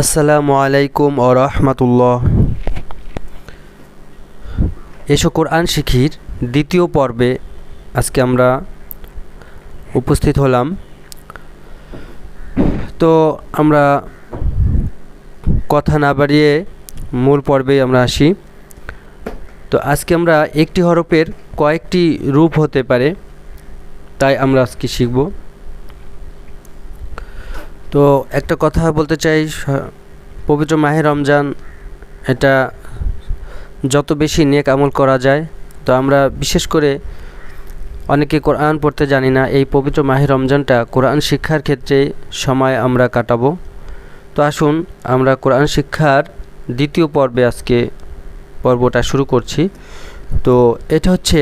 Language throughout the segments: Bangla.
আসসালামু আলাইকুম ও রহমতুল্লাহ। এসো কোরআন শিখির দ্বিতীয় পর্বে আজকে আমরা উপস্থিত হলাম। তো আমরা কথা না বাড়িয়ে মূল পর্বে আমরা আসি। তো আজকে আমরা একটি হরফের কয়েকটি রূপ হতে পারে, তাই আমরা আজকে শিখব। তো একটা কথা বলতে চাই পবিত্র মাহে রমজান, এটা যত বেশি নেক আমল করা যায়, তো আমরা বিশেষ করে অনেকে কোরআন পড়তে জানি না, এই পবিত্র মাহে রমজানটা কোরআন শিক্ষার ক্ষেত্রে সময় আমরা কাটাবো। তো আসুন, আমরা কোরআন শিক্ষার দ্বিতীয় পর্বে আজকে পর্বটা শুরু করছি। তো এটা হচ্ছে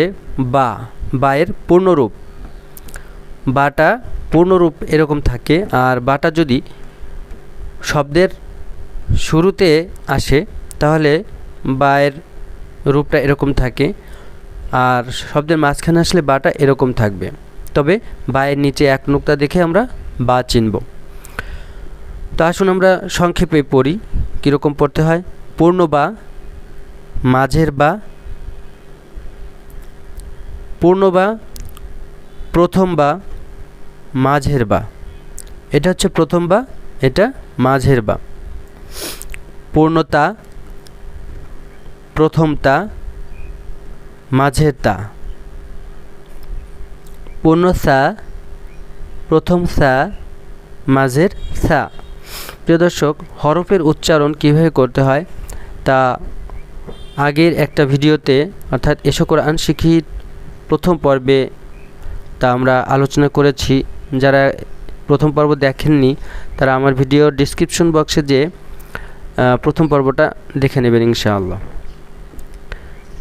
বা বায়ের পূর্ণরূপ। বাটা পূর্ণরূপ এরকম থাকে। আর বাটা যদি শব্দের শুরুতে আসে, তাহলে বায়ের রূপটা এরকম থাকে। আর শব্দের মাঝখানে আসলে বাটা এরকম থাকবে। তবে বায়ের নিচে এক নুক্তা দেখে আমরা বা চিনব। তো আসুন আমরা সংক্ষেপে পড়ি, কীরকম পড়তে হয়। পূর্ণ বা মাঝের বা পূর্ণ বা প্রথম বা মাঝের বা। এটা হচ্ছে প্রথম বা, এটা মাঝের বা। পূর্ণতা প্রথমতা মাঝের তা। পূর্ণ সা, প্রথম সা, মাঝের সা। প্রিয় দর্শক, হরফের উচ্চারণ কীভাবে করতে হয় তা আগের একটা ভিডিওতে, অর্থাৎ এসো কোরআন শিখি প্রথম পর্বে তা আমরা আলোচনা করেছি। যারা প্রথম পর্ব দেখেননি, তারা আমার ভিডিওর ডিসক্রিপশন বক্সে যে প্রথম পর্বটা দেখে নেবেন ইনশাআল্লাহ।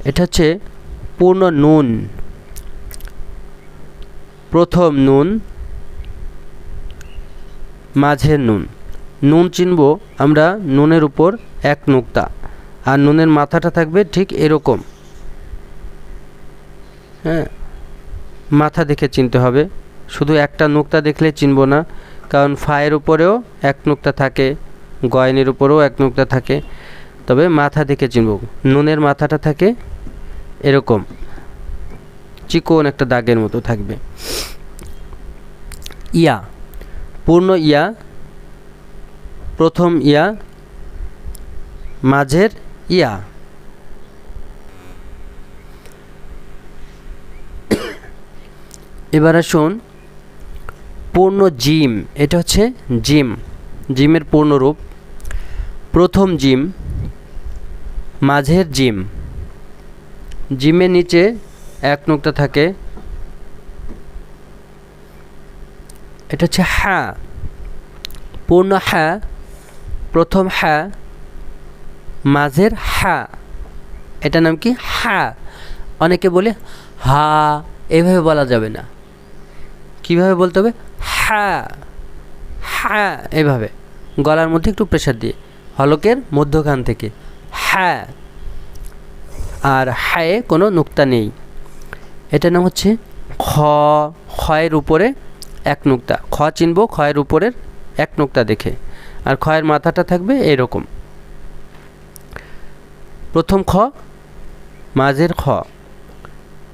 এটা হচ্ছে পূর্ণ নুন। প্রথম নুন, মাঝের নুন। নুন চিনব আমরা নুনের উপর এক নুক্তা। আর নুনের মাথাটা থাকবে ঠিক এরকম। হ্যাঁ মাথা দেখে চিনতে হবে। শুধু একটা নুক্তা দেখলে চিনব না, কারণ ফায়ের উপরেও এক নুক্তা থাকে, গয়নের উপরেও এক নুক্তা থাকে, তবে মাথা দেখে চিনব। নুনের মাথাটা থাকে এরকম, চিকন একটা দাগের মতো থাকবে। ইয়া, পূর্ণ ইয়া, প্রথম ইয়া, মাঝের ইয়া। এবার আসুন পূর্ণ জিম, এটা হচ্ছে জিম, জিমের পূর্ণরূপ প্রথম জিম, মাঝের জিম। জিমের নিচে এক নুক্তা থাকে। এটা হচ্ছে হ্যাঁ পূর্ণ হ্যাঁ প্রথম হ্যাঁ মাঝের হ্যাঁ এটা নাম কি? হ্যাঁ অনেকে বলে হা, এভাবে বলা যাবে না। কীভাবে বলতে হবে? হ্যাঁ হ্যাঁ এভাবে। গলার মধ্যে একটু প্রেশার দিয়ে। হলকের মধ্যখান থেকে। হ্যাঁ আর হায়ে কোনো নুক্তা নেই। এটার নাম হচ্ছে খ খয়ের উপরে এক নুক্তা। খ চিনব খয়ের উপরের এক নুক্তা দেখে। আর খয়ের মাথাটা থাকবে এরকম। প্রথম খ, মাঝের খ।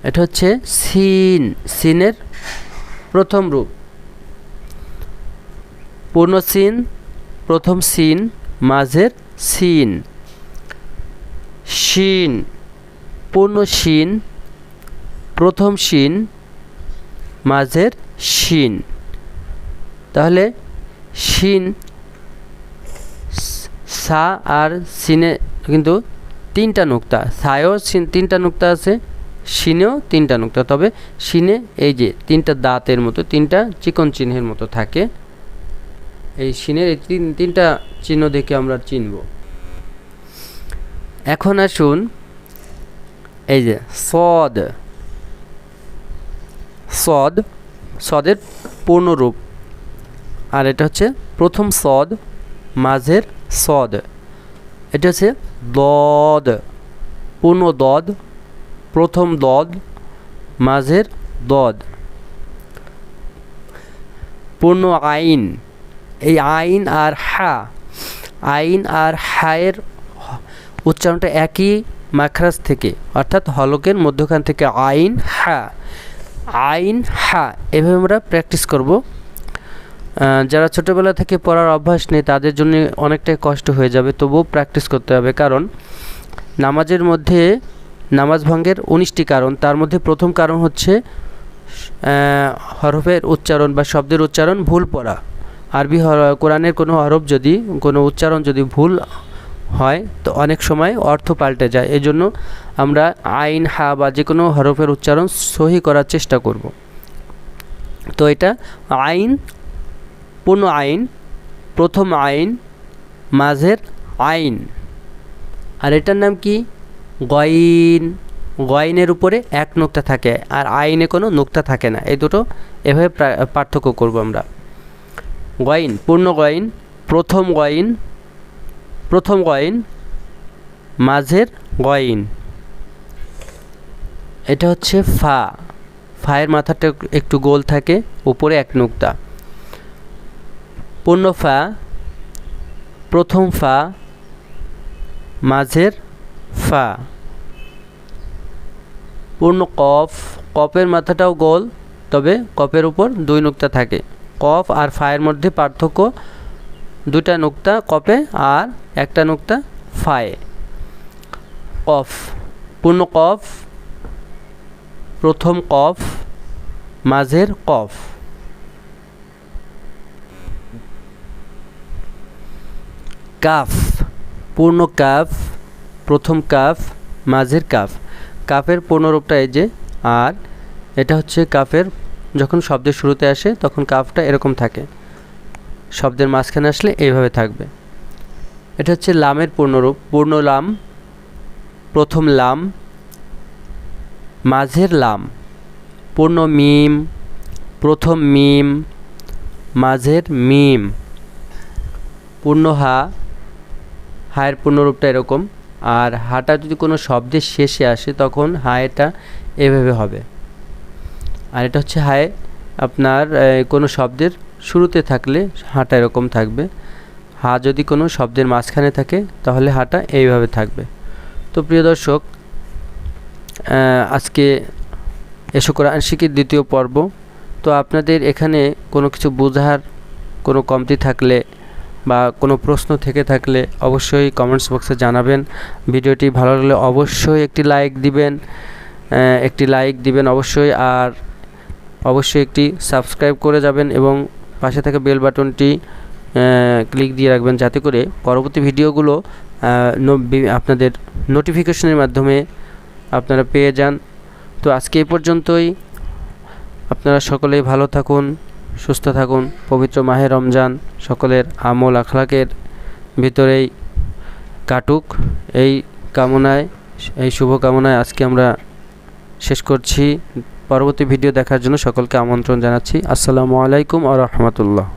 এটা হচ্ছে সিন, সিনের প্রথম রূপ। পূর্ণ সিন, প্রথম সিন, মাঝের সিন। শিন, পূর্ণ শিন, প্রথম শিন, মাঝের শিন। তাহলে শিন, স- আর সিনে কিন্তু তিনটা নুক্তা। সায়ও সিন তিনটা নুক্তা আছে, শিনেও তিনটা নুক্তা। তবে শিনে এই যে তিনটা দাঁতের মতো, তিনটা চিকন চিহ্নের মতো থাকে। এই সিনের এই তিন, তিনটা চিহ্ন দেখে আমরা চিনব। এখন আসুন, এই যে সদ। সদ, সদের পূর্ণরূপ। আর এটা হচ্ছে প্রথম সদ, মাঝের সদ। এটা হচ্ছে দদ পূর্ণ দদ প্রথম দদ, মাঝের দদ। পূর্ণ আইন। এই আইন আর হা, আইন আর হায়ের উচ্চারণটা একই মাখরাজ থেকে, অর্থাৎ হলকের মধ্যখান থেকে আইন, হা আইন, হা, এভাবে আমরা প্র্যাকটিস করব। যারা ছোটোবেলা থেকে পড়ার অভ্যাস নেই, তাদের জন্য অনেকটাই কষ্ট হয়ে যাবে, তবুও প্র্যাকটিস করতে হবে। কারণ নামাজের মধ্যে নামাজ ভঙ্গের উনিশটি কারণ, তার মধ্যে প্রথম কারণ হচ্ছে হরফের উচ্চারণ বা শব্দের উচ্চারণ ভুল পড়া। আরবি কোরআনের কোনো হরফ যদি, কোনো উচ্চারণ যদি ভুল হয়, তো অনেক সময় অর্থ পাল্টে যায়। এই জন্য আমরা আইন, হা বা যে কোনো হরফের উচ্চারণ সহি করার চেষ্টা করব। তো এটা আইন, পূর্ণ আইন, প্রথম আইন, মাঝের আইন। আর এটার নাম কি? গইন। গয়নের উপরে এক নোক্তা থাকে, আর আইনে কোনো নোক্তা থাকে না। এই দুটো এভাবে পার্থক্য করব আমরা। গইন, পূর্ণ গইন, প্রথম গইন প্রথম গইন, মাঝের গইন। এটা হচ্ছে ফা। ফায়ের মাথাটা একটু গোল থাকে, উপরে এক নুক্তা। পূর্ণ ফা, প্রথম ফা, মাঝের ফা। পূর্ণ কফ কপের মাথাটাও গোল, তবে কপের উপর দুই নুক্তা থাকে। কফ আর ফায়ের মধ্যে পার্থক্য দুটা নুক্তা কফে আর একটা নুক্তা ফায়ে। কফ, পূর্ণ কফ, প্রথম কফ, মাঝের কফ। কাফ, পূর্ণ কাফ, প্রথম কাফ, মাঝের কাফ। কাফের পূর্ণরূপটা এই যে, আর এটা হচ্ছে কাফের যখন শব্দের শুরুতে আসে, তখন কাফটা এরকম থাকে। শব্দের মাঝখানে আসলে এইভাবে থাকবে। এটা হচ্ছে লামের পূর্ণরূপ। পূর্ণ লাম, প্রথম লাম, মাঝের লাম। পূর্ণ মিম, প্রথম মিম, মাঝের মিম। পূর্ণ হা, হায়ের পূর্ণরূপটা এরকম। আর হাটা যদি কোনো শব্দের শেষে আসে, তখন হায়েটা এভাবে হবে। আর এটা হচ্ছে হায়, আপনার কোনো শব্দের শুরুতে থাকলে হাঁটা এরকম থাকবে। হা যদি কোনো শব্দের মাঝখানে থাকে, তাহলে হাঁটা এইভাবে থাকবে। তো প্রিয় দর্শক আজকে এসো কোরআন শিখির দ্বিতীয় পর্ব। তো আপনাদের এখানে কোনো কিছু বোঝার কোনো কমতি থাকলে বা কোনো প্রশ্ন থেকে থাকলে অবশ্যই কমেন্টস বক্সে জানাবেন। ভিডিওটি ভালো লাগলে অবশ্যই একটি লাইক দিবেন একটি লাইক দিবেন অবশ্যই। আর অবশ্যই একটি সাবস্ক্রাইব করে যাবেন এবং পাশে থাকা বেল বাটনটি ক্লিক দিয়ে রাখবেন যাতে করে পরবর্তী ভিডিওগুলো আপনাদের নোটিফিকেশনের মাধ্যমে আপনারা পেয়ে যান। তো আজকে এই পর্যন্তই। আপনারা সকলেই ভালো থাকুন, সুস্থ থাকুন, পবিত্র মাহে রমজান সকলের আমল আখলাকের ভিতরেই কাটুক। এই কামনায়, এই শুভ কামনায় আজকে আমরা শেষ করছি। পরবর্তী ভিডিও দেখার জন্য সকলকে আমন্ত্রণ জানাচ্ছি। আসসালামু আলাইকুম আ রহমতুল্লাহ।